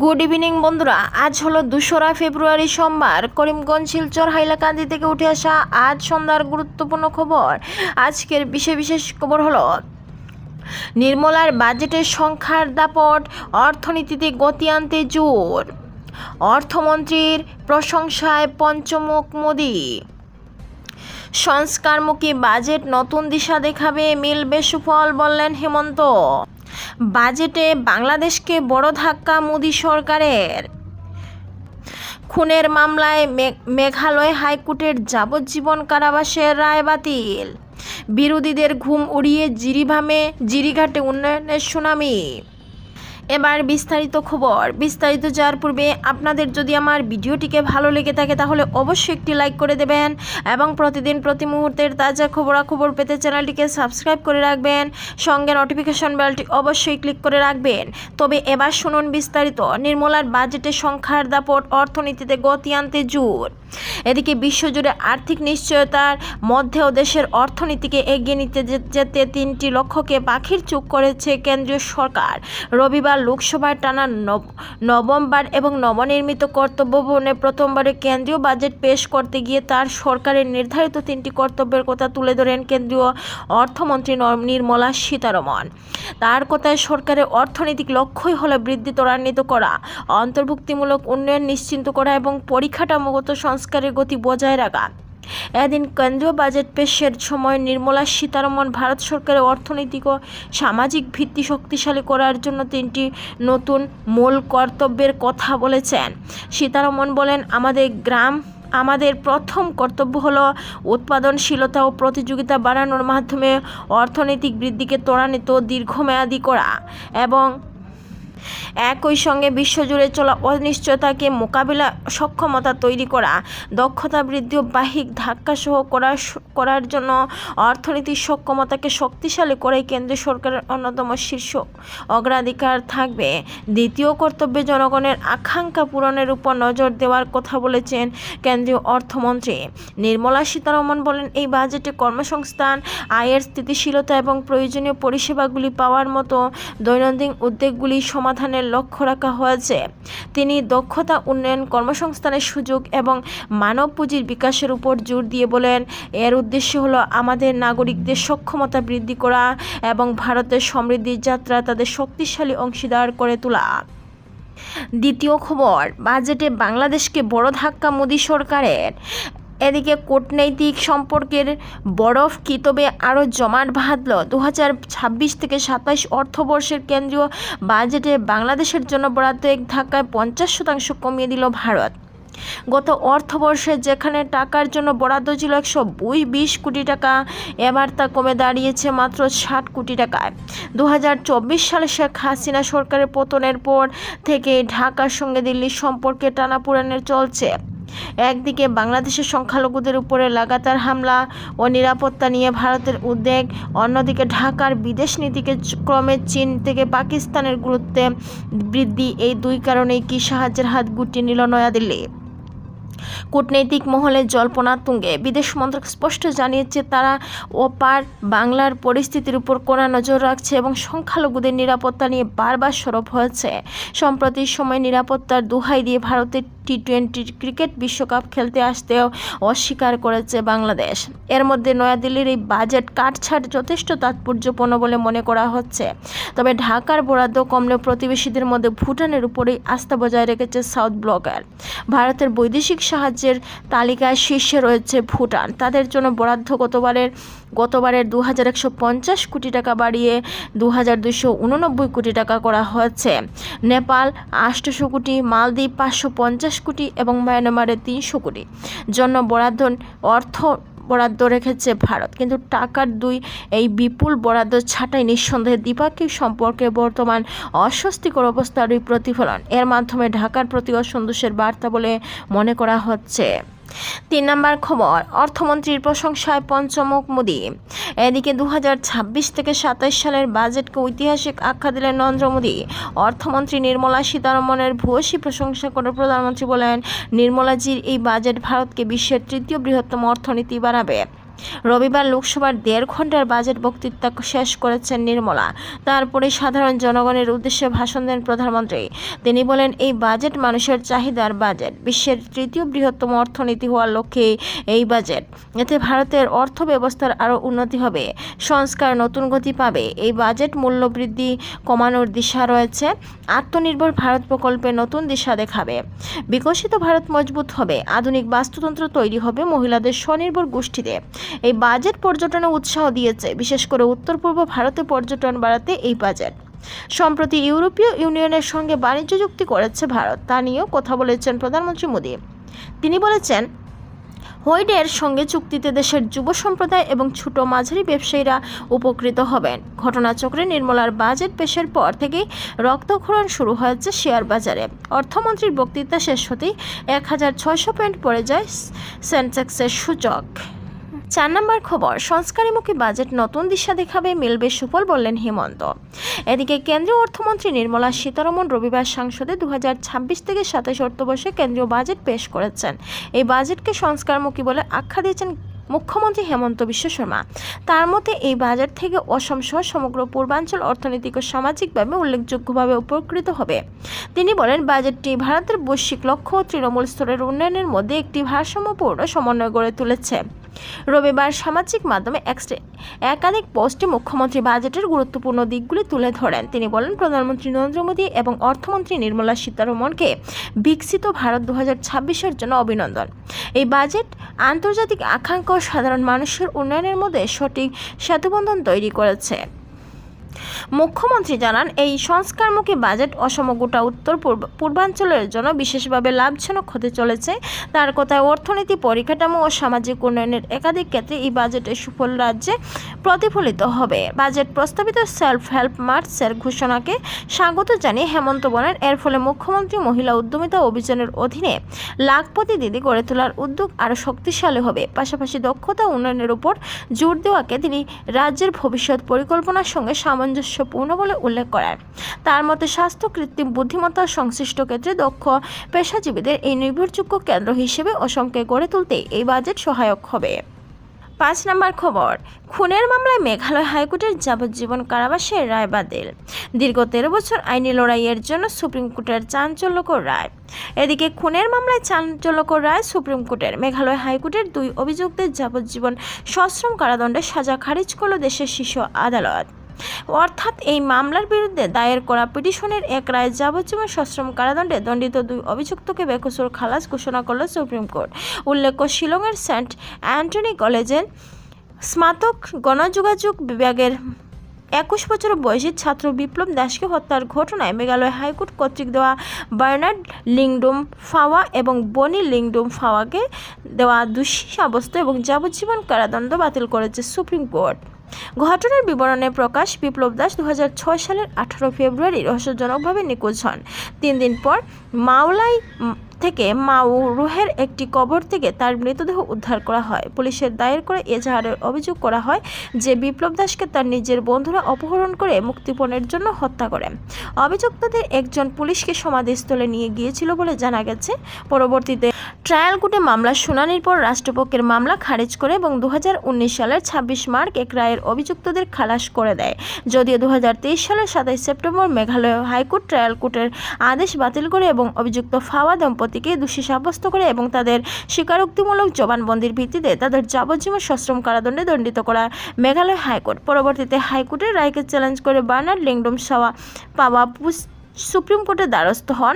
Good evening বন্ধুরা। আজ হলো দোসরা ফেব্রুয়ারি সোমবার। করিমগঞ্জ, শিলচর, হাইলাকান্দি থেকে উঠে আসা আজ সন্ধ্যার গুরুত্বপূর্ণ খবর। আজকের বিশেষ বিশেষ খবর হলো, নির্মলার বাজেটের সংখ্যার দাপট, অর্থনীতিতে গতি আনতে জোর। অর্থমন্ত্রীর প্রশংসায় পঞ্চমুখ মোদী। সংস্কারমুখী বাজেট নতুন দিশা দেখাবে, মিলবে সুফল, বললেন হেমন্ত। বাজেটে বাংলাদেশকে বড় ধাক্কা মোদী সরকারের। খুনের মামলায় মেঘালয় হাইকোর্টের যাবজ্জীবন কারাবাসের রায় বাতিল। বিরোধীদের ঘুম উড়িয়ে জিরিভামে, জিরিঘাটে উন্নয়নের সুনামি। এবার বিস্তারিত খবর। বিস্তারিত যাওয়ার পূর্বে আপনাদের যদি আমার ভিডিওটিকে ভালো লেগে থাকে তাহলে অবশ্যই একটি লাইক করে দেবেন এবং প্রতিদিন প্রতি মুহূর্তের তাজা খবরাখবর পেতে চ্যানেলটিকে সাবস্ক্রাইব করে রাখবেন। সঙ্গে নোটিফিকেশন বেলটি অবশ্যই ক্লিক করে রাখবেন। তবে এবার শুনুন বিস্তারিত। নির্মলার বাজেটের সংখ্যার দাপট অর্থনীতিতে গতি আনতে জোর। এদিকে বিশ্বজুড়ে আর্থিক নিশ্চয়তার মধ্যেও দেশের অর্থনীতিকে এগিয়ে নিতে যেতে তিনটি লক্ষ্যকে পাখির চুপ করেছে কেন্দ্রীয় সরকার। রবিবার লোকসভায় টানা নব- নবমবার এবং নবনির্মিত কর্তব্য ভবনে প্রথমবারে কেন্দ্রীয় বাজেট পেশ করতে গিয়ে তার সরকারের নির্ধারিত তিনটি কর্তব্যের কথা তুলে ধরেন কেন্দ্রীয় অর্থমন্ত্রী নর- নির্মলা সীতারমন। তার কথায় সরকারের অর্থনৈতিক লক্ষ্যই হলো বৃদ্ধি, ত্বরান্বিত করা, অন্তর্ভুক্তিমূলক উন্নয়ন নিশ্চিন্ত করা এবং পরিকাঠামোগত সংস্কারের গতি বজায় রাখা। এদিন কেন্দ্রীয় বাজেট পেশের সময় নির্মলা সীতারমন ভারত সরকারের অর্থনৈতিক ও সামাজিক ভিত্তি শক্তিশালী করার জন্য তিনটি নতুন মূল কর্তব্যের কথা বলেছেন। সীতারমন বলেন, আমাদের গ্রাম, আমাদের প্রথম কর্তব্য হলো উৎপাদনশীলতা ও প্রতিযোগিতা বাড়ানোর মাধ্যমে অর্থনৈতিক বৃদ্ধিকে ত্বরান্বিত দীর্ঘমেয়াদী করা এবং একই সঙ্গে বিশ্বজুড়ে চলা অনিশ্চয়তাকে মোকাবিলা সক্ষমতা তৈরি করা, দক্ষতা বৃদ্ধি ও বাহিক ধাক্কা সহ করার জন্য অর্থনীতির সক্ষমতাকে শক্তিশালী করাই কেন্দ্রীয় সরকারের অন্যতম শীর্ষ অগ্রাধিকার থাকবে। দ্বিতীয় কর্তব্যে জনগণের আকাঙ্ক্ষা পূরণের উপর নজর দেওয়ার কথা বলেছেন কেন্দ্রীয় অর্থমন্ত্রী। নির্মলা সীতারমন বলেন, এই বাজেটে কর্মসংস্থান, আয়ের স্থিতিশীলতা এবং প্রয়োজনীয় পরিষেবাগুলি পাওয়ার মতো দৈনন্দিন উদ্বেগগুলি সমাধানের লক্ষ্য রাখা হয়েছে। তিনি দক্ষতা উন্নয়ন কর্মসংস্থানের সুযোগ এবং মানব পুঁজির বিকাশের উপর জোর দিয়ে বলেন, এর উদ্দেশ্য হলো আমাদের নাগরিকদের সক্ষমতা বৃদ্ধি করা এবং ভারতের সমৃদ্ধির যাত্রা তাদের শক্তিশালী অংশীদার করে তোলা। দ্বিতীয় খবর, বাজেটে বাংলাদেশকে বড় ধাক্কা মোদী সরকারের। এদিকে কূটনৈতিক সম্পর্কের বরফ কি তবে আরও জমাট বাঁধল? দু হাজার ছাব্বিশ থেকে সাতাশ অর্থবর্ষের কেন্দ্রীয় বাজেটে বাংলাদেশের জন্য বরাদ্দ এক ধাক্কায় পঞ্চাশ শতাংশ কমিয়ে দিল ভারত। গত অর্থবর্ষে যেখানে টাকার জন্য বরাদ্দ ছিল একশো বুই বিশ কোটি টাকা, এবার তা কমে দাঁড়িয়েছে মাত্র ষাট কোটি টাকায়। দু হাজার চব্বিশ সালে শেখ হাসিনা সরকারের পতনের পর থেকে ঢাকার সঙ্গে দিল্লির সম্পর্কে টানাপোড়েনের চলছে। একদিকে বাংলাদেশের সংখ্যালঘুদের উপরে লাগাতার হামলা ও নিরাপত্তা নিয়ে ভারতের উদ্বেগ, অন্যদিকে ঢাকার বিদেশ নীতিকে ক্রমে চীন থেকে পাকিস্তানের গুরুত্বে বৃদ্ধি, এই দুই কারণেই কি সাহায্যের হাত গুটি নিল নয়াদিল্লি। কূটনৈতিক মহলে জল্পনা তুঙ্গে। বিদেশ মন্ত্রক স্পষ্ট জানিয়েছে, তারা ওপার বাংলার পরিস্থিতির উপর কড়া নজর রাখছে এবং সংখ্যালঘুদের নিরাপত্তা নিয়ে বারবার সরব হয়েছে। সম্প্রতি সময় নিরাপত্তার দোহাই দিয়ে ভারতের টি টোয়েন্টি ক্রিকেট বিশ্বকাপ খেলতে আসতেও অস্বীকার করেছে বাংলাদেশ। এর মধ্যে নয়াদিল্লির এই বাজেট কাটছাট যথেষ্ট তাৎপর্যপূর্ণ বলে মনে করা হচ্ছে। তবে ঢাকার বরাদ্দ কমলেও প্রতিবেশীদের মধ্যে ভুটানের উপরেই আস্থা বজায় রেখেছে সাউথ ব্লগার। ভারতের বৈদেশিক সাহায্যের তালিকায় শীর্ষে রয়েছে ভুটান। তাদের জন্য বরাদ্দ গতবারের গতবারের দু হাজার একশো পঞ্চাশ কোটি টাকা বাড়িয়ে দু হাজার দুশো উননব্বই কোটি টাকা করা হয়েছে। নেপাল আষ্টশো কোটি, মালদ্বীপ পাঁচশো পঞ্চাশ কোটি এবং মায়ানমারে তিনশো কোটি। জন্য বরাদ্দ অর্থ বরাদ্দ রেখেছে ভারত। কিন্তু টাকার দুই এই বিপুল বরাদ্দ ছাটাই নিঃসন্দেহে দ্বিপাক্ষিক সম্পর্কে বর্তমান অস্বস্তিকর অবস্থারই প্রতিফলন। এর মাধ্যমে ঢাকার প্রতি অসন্তোষের বার্তা বলে মনে করা হচ্ছে। তিন নম্বর খবর, অর্থমন্ত্রীর প্রশংসায় পঞ্চমুখ মোদী। এদিকে দু হাজার ছাব্বিশ থেকে সাতাইশ সালের বাজেটকে ঐতিহাসিক আখ্যা দিলেন নরেন্দ্র মোদী। অর্থমন্ত্রী নির্মলা সীতারমণের ভূয়সী প্রশংসা করে প্রধানমন্ত্রী বলেন, নির্মলাজির এই বাজেট ভারতকে বিশ্বের তৃতীয় বৃহত্তম অর্থনীতি বানাবে। রবিবার লোকসভার দেড় ঘণ্টার বাজেট বক্তৃতা শেষ করেছেন নির্মলা। তারপরে সাধারণ জনগণের উদ্দেশ্যে ভাষণ দেন প্রধানমন্ত্রী। তিনি বলেন, এই বাজেট মানুষের চাহিদার বাজেট। বিশ্বের তৃতীয় বৃহত্তম অর্থনীতি হওয়ার লক্ষ্যে এই বাজেট। এতে ভারতের অর্থ ব্যবস্থার আরও উন্নতি হবে। সংস্কার নতুন গতি পাবে। এই বাজেট মূল্য বৃদ্ধি কমানোর দিশা রয়েছে। আত্মনির্ভর ভারত প্রকল্পে নতুন দিশা দেখাবে। বিকশিত ভারত মজবুত হবে, আধুনিক বাস্তুতন্ত্র তৈরি হবে মহিলাদের স্বনির্ভর গোষ্ঠীতে। এই বাজেট পর্যটনে উৎসাহ দিয়েছে, বিশেষ করে উত্তর পূর্ব ভারতে পর্যটন বাড়াতে এই বাজেট। সম্প্রতি ইউরোপীয় ইউনিয়নের সঙ্গে বাণিজ্য চুক্তি করেছে ভারত, তা নিয়েও কথা বলেছেন প্রধানমন্ত্রী মোদী। তিনি বলেছেন হোয়াইটের সঙ্গে চুক্তিতে দেশের যুব সম্প্রদায় এবং ছোট মাঝারি ব্যবসায়ীরা উপকৃত হবেন। ঘটনাচক্রে নির্মলার বাজেট পেশের পর থেকেই রক্তক্ষরণ শুরু হয়েছে শেয়ার বাজারে। অর্থমন্ত্রীর বক্তৃতা শেষ হতেই এক হাজার ছয়শো পয়েন্ট পড়ে যায় সেন্সেক্সের সূচক। চার নম্বর খবর, সংস্কারীমুখী বাজেট নতুন দিশা দেখাবে মিলবে সুফল বললেন হেমন্ত। এদিকে কেন্দ্রীয় অর্থমন্ত্রী নির্মলা সীতারমণ রবিবার সংসদে দু হাজার ছাব্বিশ থেকে সাতাশ অর্থবর্ষে কেন্দ্রীয় বাজেট পেশ করেছেন। এই বাজেটকে সংস্কারমুখী বলে আখ্যা দিয়েছেন মুখ্যমন্ত্রী হেমন্ত বিশ্ব শর্মা। তার মতে, এই বাজেট থেকে অসম সহ সমগ্র পূর্বাঞ্চল অর্থনৈতিক ও সামাজিকভাবে উল্লেখযোগ্যভাবে উপকৃত হবে। তিনি বলেন, বাজেটটি ভারতের বৈশ্বিক লক্ষ্য ও তৃণমূল স্তরের উন্নয়নের মধ্যে একটি ভারসাম্যপূর্ণ সমন্বয় গড়ে তুলেছে। রবিবার সামাজিক মাধ্যমে একাধিক পোস্টে মুখ্যমন্ত্রী বাজেটের গুরুত্বপূর্ণ দিকগুলি তুলে ধরেন। তিনি বলেন, প্রধানমন্ত্রী নরেন্দ্র মোদী এবং অর্থমন্ত্রী নির্মলা সীতারমণকে বিকশিত ভারত দু হাজার জন্য অভিনন্দন। এই বাজেট আন্তর্জাতিক আকাঙ্ক্ষা সাধারণ মানুষের উন্নয়নের মধ্যে সঠিক সেতুবন্ধন তৈরি করেছে। মুখ্যমন্ত্রী জানান, এই সংস্কারমুখী বাজেট অসম গোটা উত্তর পূর্ব, পূর্বাঞ্চলের জন্য বিশেষভাবে লাভজনক হতে চলেছে। তার কথায় অর্থনীতি পরিকাঠামো ও সামাজিক উন্নয়নের একাধিক ক্ষেত্রে এই বাজেটের সুফল রাজ্যে প্রতিফলিত হবে। বাজেট প্রস্তাবিত সেলফ হেল্প মার্চের ঘোষণাকে স্বাগত জানিয়ে হেমন্ত বলেন, এর ফলে মুখ্যমন্ত্রী মহিলা উদ্যমিতা অভিযানের অধীনে লাখপতি দিদি গড়ে তোলার উদ্যোগ আরও শক্তিশালী হবে। পাশাপাশি দক্ষতা উন্নয়নের উপর জোর দেওয়াকে তিনি রাজ্যের ভবিষ্যৎ পরিকল্পনার সঙ্গে সামঞ্জস্যপূর্ণ বলে উল্লেখ করেন। তার মতে স্বাস্থ্য, কৃত্রিম বুদ্ধিমত্তা, সংশ্লিষ্ট ক্ষেত্রে দক্ষ পেশাজীবীদের এই নির্ভরযোগ্য কেন্দ্র হিসেবে অসমকে গড়ে তুলতে এই বাজেট সহায়ক হবে। পাঁচ নম্বর খবর, খুনের মামলায় মেঘালয় হাইকোর্টের যাবজ্জীবন কারাবাসের রায় বাতিল। দীর্ঘ তেরো বছর আইনি লড়াইয়ের জন্য সুপ্রিম কোর্টের চাঞ্চল্যকর রায়। এদিকে খুনের মামলায় চাঞ্চল্যকর রায় সুপ্রিম কোর্টের। মেঘালয় হাইকোর্টের দুই অভিযুক্তের যাবজ্জীবন সশ্রম কারাদণ্ডের সাজা খারিজ করল দেশের শীর্ষ আদালত। অর্থাৎ এই মামলার বিরুদ্ধে দায়ের করা পিটিশনের এক রায় যাবজ্জীবন সশ্রম কারাদণ্ডে দণ্ডিত দুই অভিযুক্তকে বেকসুর খালাস ঘোষণা করল সুপ্রিম কোর্ট। উল্লেখ্য, শিলংয়ের সেন্ট অ্যান্টনি কলেজের স্নাতক গণযোগাযোগ বিভাগের একুশ বছর বয়সী ছাত্র বিপ্লব দাসকে হত্যার ঘটনায় মেঘালয় হাইকোর্ট কর্তৃক দেওয়া বার্নার্ড লিংডুম ফাওয়া এবং বনি লিংডুম ফাওয়াকে দেওয়া দোষী সাব্যস্ত এবং যাবজ্জীবন কারাদণ্ড বাতিল করেছে সুপ্রিম কোর্ট। ঘটনার বিবরণে প্রকাশ, বিপ্লব দাস দু হাজার ছয় সালের আঠারো ফেব্রুয়ারি রহস্যজনকভাবে নিখোঁজ হন। তিন দিন পর মাওলাই থেকে মাউরুহের একটি কবর থেকে তার মৃতদেহ উদ্ধার করা হয়। পুলিশের দায়ের করে এজাহারের অভিযোগ করা হয় যে বিপ্লব দাসকে তার নিজের বন্ধুরা অপহরণ করে মুক্তিপণের জন্য হত্যা করে। অভিযুক্তদের একজন পুলিশকে সমাধিস্থলে নিয়ে গিয়েছিল বলে জানা গেছে। পরবর্তীতে ট্রায়াল কোর্টে মামলার শুনানির পর রাষ্ট্রপক্ষের মামলা খারিজ করে এবং দু হাজার উনিশ সালের ছাব্বিশ মার্চ এক রায়ের অভিযুক্তদের খালাস করে দেয়। যদিও দু হাজার তেইশ সালের সাতাইশ সেপ্টেম্বর মেঘালয় হাইকোর্ট ট্রায়াল কোর্টের আদেশ বাতিল করে এবং অভিযুক্ত ফাওয়া দম্পতিকে দোষী সাব্যস্ত করে এবং তাদের স্বীকারোক্তিমূলক জবানবন্দির ভিত্তিতে তাদের যাবজ্জীবন সশ্রম কারাদণ্ডে দণ্ডিত করা মেঘালয় হাইকোর্ট। পরবর্তীতে হাইকোর্টের রায়কে চ্যালেঞ্জ করে বার্নার্ড লিংডম সাওয়া পাওয়া সুপ্রিম কোর্টের দ্বারস্থ হন।